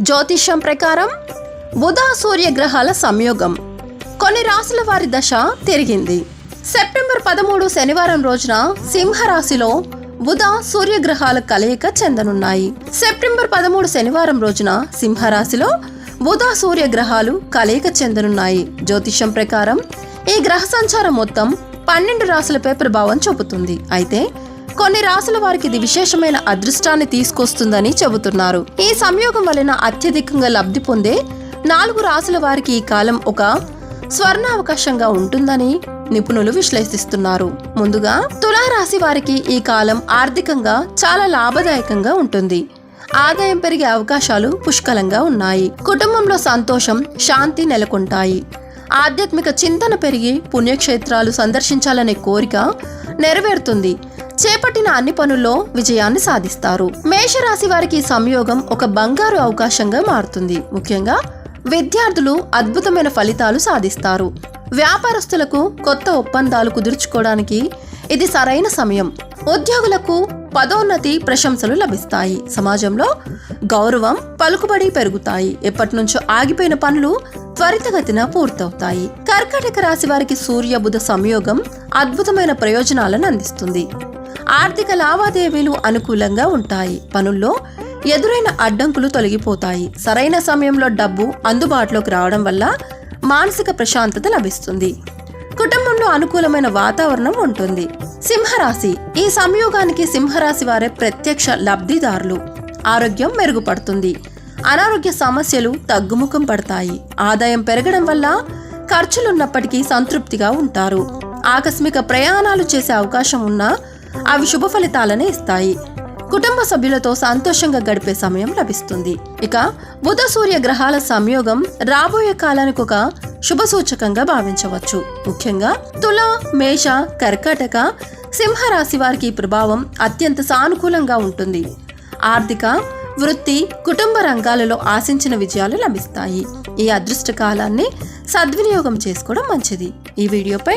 జ్యోతిష్యం ప్రకారం బుధ సూర్య గ్రహాల సంయోగం. కొన్ని రాశుల వారి దశ తిరిగింది. సెప్టెంబర్ పదమూడు శనివారం రోజున సింహరాశిలో బుధ సూర్యగ్రహాల కలయిక చెందనున్నాయి. సెప్టెంబర్ పదమూడు శనివారం రోజున సింహరాశిలో బుధ సూర్యగ్రహాలు కలయిక చెందనున్నాయి. జ్యోతిష్యం ప్రకారం ఈ గ్రహ సంచారం మొత్తం పన్నెండు రాశులపై ప్రభావం చూపుతుంది. అయితే కొన్ని రాశుల వారికి ఇది విశేషమైన అదృష్టాన్ని తీసుకొస్తుందని చెబుతున్నారు. ఈ సంయోగం వలన అత్యధికంగా లబ్ధి పొందే నాలుగు రాశుల వారికి ఈ కాలం ఒక స్వర్ణావకాశంగా ఉంటుందని నిపుణులు విశ్లేషిస్తున్నారు. ముందుగా తులారాశి వారికి ఈ కాలం ఆర్థికంగా చాలా లాభదాయకంగా ఉంటుంది. ఆదాయం పెరిగే అవకాశాలు పుష్కలంగా ఉన్నాయి. కుటుంబంలో సంతోషం శాంతి నెలకొంటాయి. ఆధ్యాత్మిక చింతన పెరిగి పుణ్యక్షేత్రాలు సందర్శించాలనే కోరిక నెరవేరుతుంది. చేపట్టిన అన్ని పనుల్లో విజయాన్ని సాధిస్తారు. మేషరాశి వారికి ఈ సంయోగం ఒక బంగారు అవకాశంగా మారుతుంది. ముఖ్యంగా విద్యార్థులు అద్భుతమైన ఫలితాలు సాధిస్తారు. వ్యాపారస్తులకు కొత్త ఒప్పందాలు కుదుర్చుకోవడానికి ఇది సరైన సమయం. ఉద్యోగులకు పదోన్నతి ప్రశంసలు లభిస్తాయి. సమాజంలో గౌరవం పలుకుబడి పెరుగుతాయి. ఎప్పటి నుంచో ఆగిపోయిన పనులు త్వరితగతిన పూర్తవుతాయి. కర్కాటక రాశి వారికి సూర్య బుధ సంయోగం అద్భుతమైన ప్రయోజనాలను అందిస్తుంది. ఆర్థిక లావాదేవీలు అనుకూలంగా ఉంటాయి. పనుల్లో ఎదురైన అడ్డంకులు తొలగిపోతాయి. సరైన సమయంలో డబ్బు అందుబాటులోకి రావడం వల్ల మానసిక ప్రశాంతత లభిస్తుంది. కుటుంబంలో అనుకూలమైన వాతావరణం ఉంటుంది. సింహరాశి. ఈ సంయోగానికి సింహరాశి వారే ప్రత్యక్ష లబ్ధిదారులు. ఆరోగ్యం మెరుగుపడుతుంది. అనారోగ్య సమస్యలు తగ్గుముఖం పడతాయి. ఆదాయం పెరగడం వల్ల ఖర్చులున్నప్పటికీ సంతృప్తిగా ఉంటారు. ఆకస్మిక ప్రయాణాలు చేసే అవకాశం ఉన్నా అవి శుభ ఫలితాలనే ఇస్తాయి. కుటుంబ సభ్యులతో సంతోషంగా గడిపే సమయం లభిస్తుంది. ఇక బుధ సూర్య గ్రహాల సంయోగం రాబోయే కాలానికి ఒక శుభ సూచకంగా భావించవచ్చు. ముఖ్యంగా తుల మేష కర్కాటక సింహరాశి వారికి ఈ ప్రభావం అత్యంత సానుకూలంగా ఉంటుంది. ఆర్థిక వృత్తి కుటుంబ రంగాలలో ఆశించిన విజయాలు లభిస్తాయి. ఈ అదృష్ట కాలాన్ని సద్వినియోగం చేసుకోవడం మంచిది. ఈ వీడియోపై